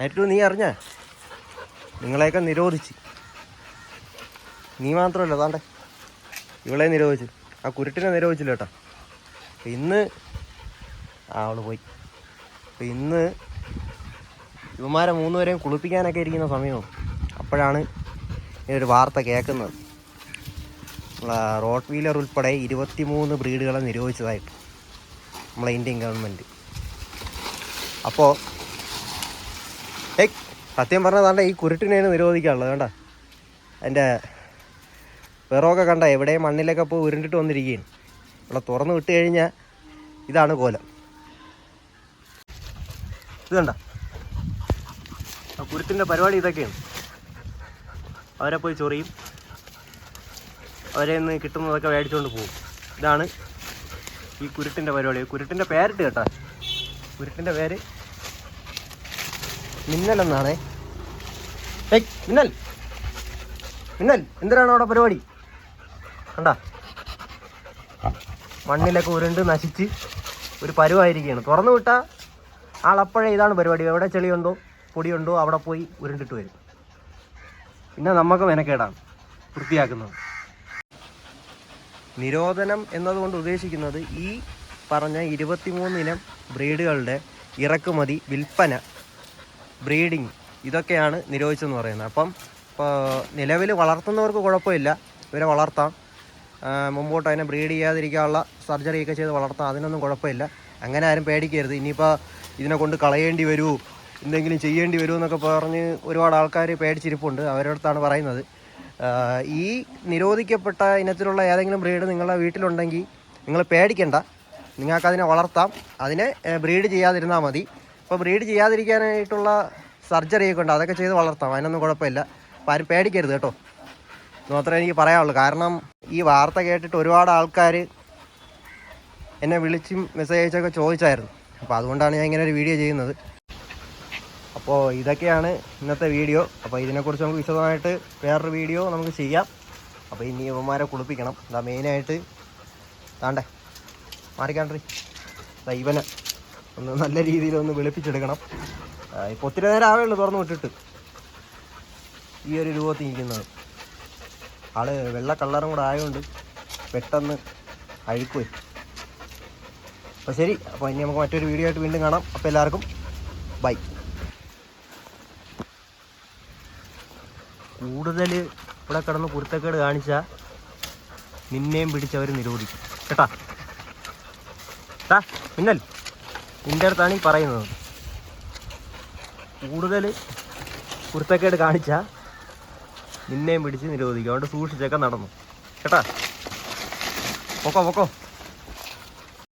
ഏറ്റവും നീ അറിഞ്ഞ? നിങ്ങളെയൊക്കെ നിരോധിച്ച്. നീ മാത്രമല്ല താണ്ടെ ഇവളെ നിരോധിച്ചു. ആ കുരുട്ടിനെ നിരോധിച്ചില്ല കേട്ടോ. അപ്പം ഇന്ന് അവൾ പോയി. അപ്പം ഇന്ന് ഇവന്മാരെ മൂന്നുപേരെയും കുളിപ്പിക്കാനൊക്കെ ഇരിക്കുന്ന സമയവും. അപ്പോഴാണ് ഒരു വാർത്ത കേൾക്കുന്നത്. റോഡ് വീലർ ഉൾപ്പെടെ ഇരുപത്തിമൂന്ന് ബ്രീഡുകളെ നിരോധിച്ചതായിട്ട്. നമ്മളെ ഇന്ത്യൻ ഗവൺമെന്റ്. അപ്പോൾ ഏയ് സത്യം പറഞ്ഞതാണ്ട് ഈ കുരുട്ടിനെയാണ് നിരോധിക്കാനുള്ളത് വേണ്ട അതിന്റെ വിറകൊക്കെ കണ്ട എവിടെയും മണ്ണിലൊക്കെ പോയി ഉരുണ്ടിട്ട് വന്നിരിക്കുകയാണ്. ഇവിടെ തുറന്ന് വിട്ട് കഴിഞ്ഞാൽ ഇതാണ് കോലം. ഇത് കണ്ട? ആ കുരുത്തിന്റെ പരിപാടി ഇതൊക്കെയാണ്. അവരെ പോയി ചൊറിയും. അവരെ നിന്ന് കിട്ടുന്നതൊക്കെ മേടിച്ചുകൊണ്ട് പോകും ഇതാണ് ഈ കുരുട്ടിന്റെ പരിപാടി. കുരുട്ടിന്റെ പേരിട്ട് കേട്ടോ. കുരുട്ടിന്റെ പേര് മിന്നൽ എന്നാണേ ഏയ് മിന്നൽ. മിന്നൽ എന്തിനാണ് അവിടെ പരിപാടി? കണ്ട? മണ്ണിലൊക്കെ ഉരുണ്ട് നശിച്ച് ഒരു പരുവായിരിക്കുകയാണ്. തുറന്നു വിട്ട ആളപ്പോഴേ ഇതാണ് പരിപാടി. എവിടെ ചെളിയുണ്ടോ പൊടിയുണ്ടോ അവിടെ പോയി ഉരുണ്ടിട്ട് വരും. പിന്നെ നമുക്ക് മെനക്കേടാണ് വൃത്തിയാക്കുന്നത്. നിരോധനം എന്നതുകൊണ്ട് ഉദ്ദേശിക്കുന്നത് ഈ പറഞ്ഞ ഇരുപത്തിമൂന്നിനം ബ്രീഡുകളുടെ ഇറക്കുമതി വിൽപ്പന ബ്രീഡിങ് ഇതൊക്കെയാണ് നിരോധിച്ചതെന്ന് പറയുന്നത്. അപ്പം ഇപ്പോൾ നിലവിൽ വളർത്തുന്നവർക്ക് കുഴപ്പമില്ല. ഇവരെ വളർത്താം. മുമ്പോട്ട് അതിനെ ബ്രീഡ് ചെയ്യാതിരിക്കാനുള്ള സർജറിയൊക്കെ ചെയ്ത് വളർത്താം. അതിനൊന്നും കുഴപ്പമില്ല. അങ്ങനെ ആരും പേടിക്കരുത്. ഇനിയിപ്പോൾ ഇതിനെ കൊണ്ട് കളയേണ്ടി വരുമോ എന്തെങ്കിലും ചെയ്യേണ്ടി വരുമോ എന്നൊക്കെ പറഞ്ഞ് ഒരുപാട് ആൾക്കാർ പേടിച്ചിരിപ്പുണ്ട്. അവരടുത്താണ് പറയുന്നത്. ഈ നിരോധിക്കപ്പെട്ട ഇനത്തിലുള്ള ഏതെങ്കിലും ബ്രീഡ് നിങ്ങളുടെ വീട്ടിലുണ്ടെങ്കിൽ നിങ്ങൾ പേടിക്കണ്ട. നിങ്ങൾക്കതിനെ വളർത്താം. അതിനെ ബ്രീഡ് ചെയ്യാതിരുന്നാൽ മതി. അപ്പോൾ ബ്രീഡ് ചെയ്യാതിരിക്കാനായിട്ടുള്ള സർജറിയൊക്കെ ഉണ്ട്. അതൊക്കെ ചെയ്ത് വളർത്താം. അതിനൊന്നും കുഴപ്പമില്ല. അപ്പോൾ ആരും പേടിക്കരുത് കേട്ടോ. മാത്രമേ എനിക്ക് പറയാനുള്ളൂ. കാരണം ഈ വാർത്ത കേട്ടിട്ട് ഒരുപാട് ആൾക്കാർ എന്നെ വിളിച്ചും മെസ്സേജ് അയച്ചൊക്കെ ചോദിച്ചായിരുന്നു. അപ്പോൾ അതുകൊണ്ടാണ് ഞാൻ ഇങ്ങനെ ഒരു വീഡിയോ ചെയ്യുന്നത്. അപ്പോൾ ഇതൊക്കെയാണ് ഇന്നത്തെ വീഡിയോ അപ്പോൾ ഇതിനെക്കുറിച്ച് നമുക്ക് വിശദമായിട്ട് വേറൊരു വീഡിയോ നമുക്ക് ചെയ്യാം. അപ്പോൾ ഇനി ഇവന്മാരെ കുളിപ്പിക്കണം. അതാ മെയിനായിട്ട് താണ്ടേ മാറിക്കാണ്ടി. ഇവനെ. ഒന്ന് നല്ല രീതിയിൽ ഒന്ന് വെളുപ്പിച്ചെടുക്കണം. ഇപ്പോൾ ഒത്തിരി നേരം ആവേയുള്ളൂ തുറന്നു വിട്ടിട്ട്. ഈ ഒരു രൂപത്തിൽ ഇരിക്കുന്നത്. ആൾ വെള്ള കളറും കൂടെ ആയതുകൊണ്ട് പെട്ടെന്ന് അഴുക്കുവേ. അപ്പോൾ ശരി അപ്പോൾ ഇനി നമുക്ക് മറ്റൊരു വീഡിയോ ആയിട്ട് വീണ്ടും കാണാം. അപ്പോൾ എല്ലാവർക്കും ബൈ. കൂടുതൽ ഇവിടെ കിടന്ന് കുരുത്തക്കേട് കാണിച്ചാൽ നിന്നെയും പിടിച്ചവർ നിരോധിക്കും. കേട്ടാ? ട്ടാ മിന്നൽ. നിന്റെ അടുത്താണ് ഈ പറയുന്നത്. കൂടുതൽ കുരുത്തക്കേട് കാണിച്ചാൽ നിന്നെയും പിടിച്ച് നിരോധിക്കും. അതുകൊണ്ട് സൂക്ഷിച്ചൊക്കെ നടന്നു. കേട്ടാ? പൊക്കോ പൊക്കോ?